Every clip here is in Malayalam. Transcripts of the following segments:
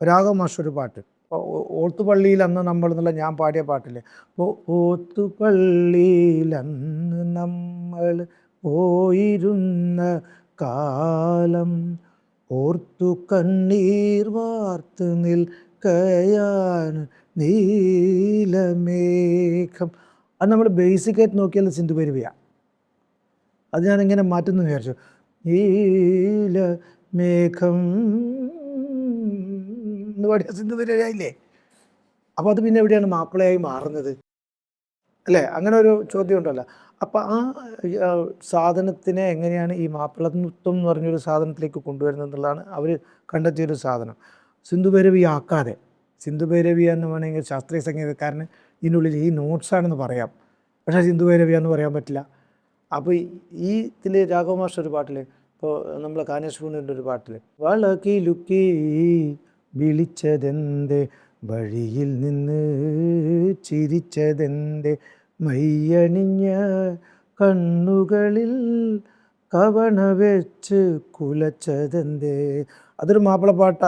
രാഘവ മാഷൊരു ഒരു പാട്ട് ഓത്തുപള്ളിയിൽ അന്ന് നമ്മൾ എന്നുള്ള ഞാൻ പാടിയ പാട്ടില്ലേ? ഓത്തുപള്ളിയിൽ അന്ന് നമ്മൾ പോയിരുന്ന കാലം ഓർത്തു കണ്ണീർ വാർത്ത് നിൽക്കയാൻ നീലമേഘം. അത് നമ്മൾ ബേസിക്കായിട്ട് നോക്കിയാൽ സിന്ധു പരിവയാണ് അത് ഞാനിങ്ങനെ മാറ്റുന്നു വിചാരിച്ചു. നീല മേഘം എന്ന് പാടിയ സിന്ധു പരിവയില്ലേ അപ്പോൾ അത് പിന്നെ എവിടെയാണ് മാപ്പിളയായി മാറുന്നത്? അല്ലേ? അങ്ങനെ ഒരു ചോദ്യം ഉണ്ടല്ലോ. അപ്പം ആ സാധനത്തിനെ എങ്ങനെയാണ് ഈ മാപ്പിളത്വം എന്ന് പറഞ്ഞൊരു സാധനത്തിലേക്ക് കൊണ്ടുവരുന്നത് എന്നുള്ളതാണ് അവർ കണ്ടെത്തിയൊരു സാധനം. സിന്ധുഭൈരവി ആക്കാതെ സിന്ധുഭൈരവി എന്ന് വേണമെങ്കിൽ ശാസ്ത്രീയ സംഗീതക്കാരന് ഇതിനുള്ളിൽ ഈ നോട്ട്സാണെന്ന് പറയാം. പക്ഷേ സിന്ധുഭൈരവിയാന്ന് പറയാൻ പറ്റില്ല. അപ്പോൾ ഈ ഇതിൽ രാഘവ മാസ്റ്റർ ഒരു പാട്ടിൽ ഇപ്പോൾ നമ്മൾ കാനേശ്വരന്റെ ഒരു പാട്ടിൽ വളക്കി ലുക്കി വിളിച്ചതെന്ത്? വഴിയിൽ നിന്ന് ചിരിച്ചതെന്ത്? മയ്യണിഞ്ഞ കണ്ണുകളിൽ കവണ വെച്ച് കുലച്ചതെന്ത്? അതൊരു മാപ്പിളപ്പാട്ട്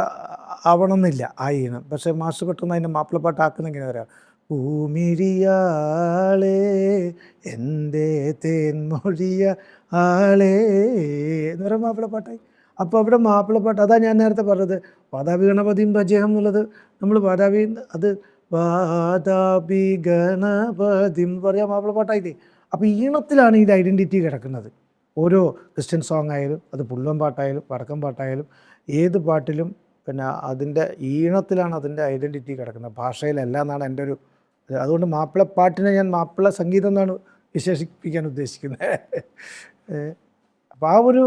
ആവണമെന്നില്ല ആ ഈണം പക്ഷേ മാസ്റ്റർ പെട്ടെന്ന് അതിന്റെ മാപ്പിളപ്പാട്ടാക്കുന്ന ഇങ്ങനെ വരാം പൂമിരിയാളേ എന്റെ തേൻമൊഴിയ ആളേ എന്ന് പറയാം മാപ്പിളപ്പാട്ടായി. അപ്പോൾ അവിടെ മാപ്പിളപ്പാട്ട് അതാ ഞാൻ നേരത്തെ പറഞ്ഞത്. വാതാപി ഗണപതിയും ഭജേഹം എന്നുള്ളത് നമ്മൾ വാതാപി അത് വാതാപി ഗണപതി എന്ന് പറയാൻ മാപ്പിളപ്പാട്ടായില്ലേ അപ്പോൾ ഈണത്തിലാണ് ഇത് ഐഡന്റിറ്റി കിടക്കുന്നത്. ഓരോ ക്രിസ്ത്യൻ സോങ് ആയാലും അത് പുള്ളം പാട്ടായാലും വടക്കം പാട്ടായാലും ഏത് പാട്ടിലും പിന്നെ അതിന്റെ ഈണത്തിലാണ് അതിന്റെ ഐഡന്റിറ്റി കിടക്കുന്നത്. ഭാഷയിലല്ല എന്നാണ് എന്റെ ഒരു അതുകൊണ്ട് മാപ്പിളപ്പാട്ടിനെ ഞാൻ മാപ്പിള സംഗീതം എന്നാണ് വിശേഷിപ്പിക്കാൻ ഉദ്ദേശിക്കുന്നത്. അപ്പോൾ ആ ഒരു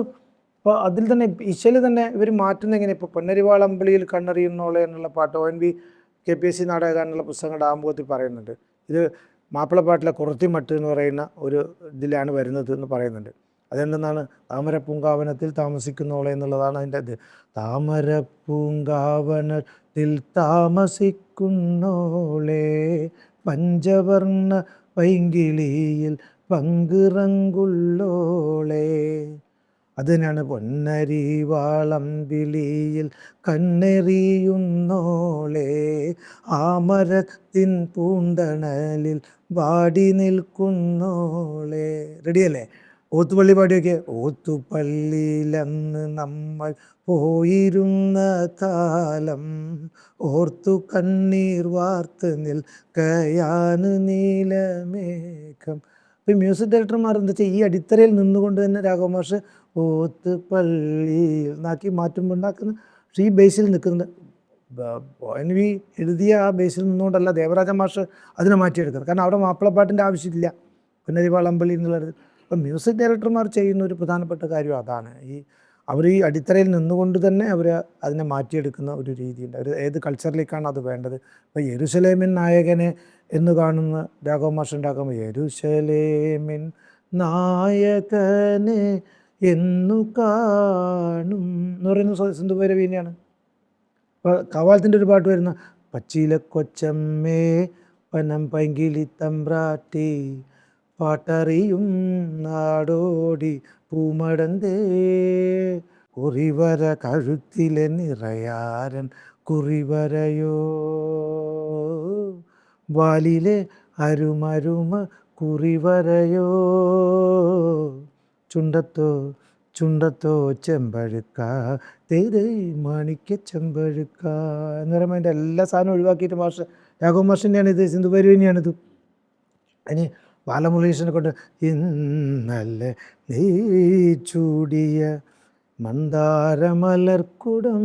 ഇപ്പോൾ അതിൽ തന്നെ ഇശൽ തന്നെ ഇവർ മാറ്റുന്ന എങ്ങനെ? ഇപ്പോൾ പൊന്നരിവാളമ്പളിയിൽ കണ്ണറിയുന്നോളെ എന്നുള്ള പാട്ട് O N V K P S C നാടകം എന്നുള്ള പുസ്തകങ്ങളുടെ ആമുഖത്തിൽ പറയുന്നുണ്ട്. ഇത് മാപ്പിളപ്പാട്ടിലെ കുറത്തിമട്ട് എന്ന് പറയുന്ന ഒരു ഇതിലാണ് വരുന്നത് എന്ന് പറയുന്നുണ്ട്. അതെന്തെന്നാണ്? താമര പൂങ്കാവനത്തിൽ താമസിക്കുന്നോളെ എന്നുള്ളതാണ് അതിന്റെ ഇത്. താമര പൂങ്കാവനത്തിൽ താമസിക്കുന്നോളെ പഞ്ചവർണ പൈങ്കിളിയിൽ പങ്കിറങ്കുള്ളോളെ അത് തന്നെയാണ് പൊന്നരി വാളംബിളിയിൽ കണ്ണെറിയുന്നോളെ. ആമരത്തിൻ പൂന്തണലിൽ വാടി നിൽക്കുന്നോളെ. റെഡിയല്ലേ ഓത്തുപള്ളി പാടിയൊക്കെ. ഓത്തുപള്ളിയിലന്ന് നമ്മൾ പോയിരുന്ന കാലം ഓർത്തു കണ്ണീർ വാർത്ത് നിൽക്കയാന് നീലമേഘം. ഇപ്പം മ്യൂസിക് ഡയറക്ടർമാർ എന്താ വെച്ചാൽ ഈ അടിത്തറയിൽ നിന്നുകൊണ്ട് തന്നെ രാഘവമാഷ് ഓത്ത് പള്ളി എന്നാക്കി മാറ്റുമ്പോൾ ഉണ്ടാക്കുന്ന പക്ഷേ ഈ ബേസിൽ നിൽക്കുന്നത്. എൻ വി എഴുതിയ ആ ബേസിൽ നിന്നുകൊണ്ടല്ല ദേവരാജ മാഷ് അതിനെ മാറ്റിയെടുക്കുന്നത്. കാരണം അവിടെ മാപ്പിളപ്പാട്ടിന്റെ ആവശ്യമില്ല. പുന്നരിവാളമ്പള്ളി എന്നുള്ളത് അപ്പം മ്യൂസിക് ഡയറക്ടർമാർ ചെയ്യുന്ന ഒരു പ്രധാനപ്പെട്ട കാര്യം അതാണ്. ഈ അവർ ഈ അടിത്തറയിൽ നിന്നുകൊണ്ട് തന്നെ അവർ അതിനെ മാറ്റിയെടുക്കുന്ന ഒരു രീതിയുണ്ട്. അവർ ഏത് കൾച്ചറിലേക്കാണ് അത് വേണ്ടത്? ഇപ്പോൾ യെരുസലേമിൻ നായകനെ എന്ന് കാണുന്ന രാഘവ യരുശലേമിൻ നായകനെ എന്നു കാണും എന്ന് പറയുന്ന സിന്ധു ഭൈരവീനെയാണ്. കവാലത്തിന്റെ ഒരു പാട്ട് വരുന്ന പച്ചില കൊച്ചമ്മേ പനം പൈങ്കിളി തമ്പ്രാട്ടി പാട്ടറിയും നാടോടി പൂമടന്തേ കുറിവര കഴുത്തിലെ നിറയാരൻ കുറിവരയോ വാലിലെ അരുമരുമ കുറിവരയോ? ചുണ്ടത്തോ ചുണ്ടത്തോ ചെമ്പഴുക്ക തേതേ മാണിക്ക ചെമ്പഴുക്ക എന്ന് പറയുമ്പോൾ അതിന്റെ എല്ലാ സാധനവും ഒഴിവാക്കിയിട്ട് മാഷ് രാഘവ മാഷിന്റെയാണ് ഇത് സിന്ധു തന്നെയാണിത് അതിന് ബാലമുരളീശ്വരനെ കൊണ്ട് ഇന്നല്ല നീ ചൂടിയ മന്ദാരമലർക്കുടം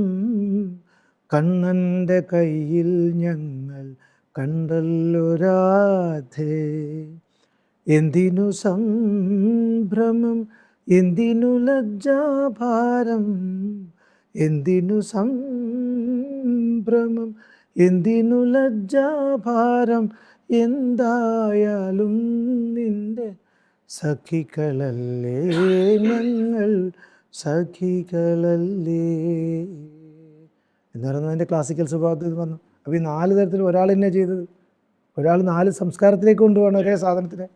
കണ്ണന്റെ കയ്യിൽ ഞങ്ങൾ കണ്ടല്ലോ രാധേ എന്തിനു സംഭ്രമം? എന്തിനു ലജ്ജാഭാരം? എന്തിനു സംഭ്രമം? എന്തിനു ലജ്ജാഭാരം? എന്തായാലും നിന്റെ സഖികളല്ലേ ഞങ്ങൾ? സഖികളല്ലേ. എന്ന് പറയുന്നത് അതിന്റെ ക്ലാസിക്കൽ സ്വഭാവത്തിൽ വന്നു. അപ്പോൾ ഈ നാല് തരത്തിൽ ഒരാൾ തന്നെ ചെയ്തത്. ഒരാൾ നാല് സംസ്കാരത്തിലേക്ക് കൊണ്ടുപോകണം ഒരേ സാധനത്തിനെ.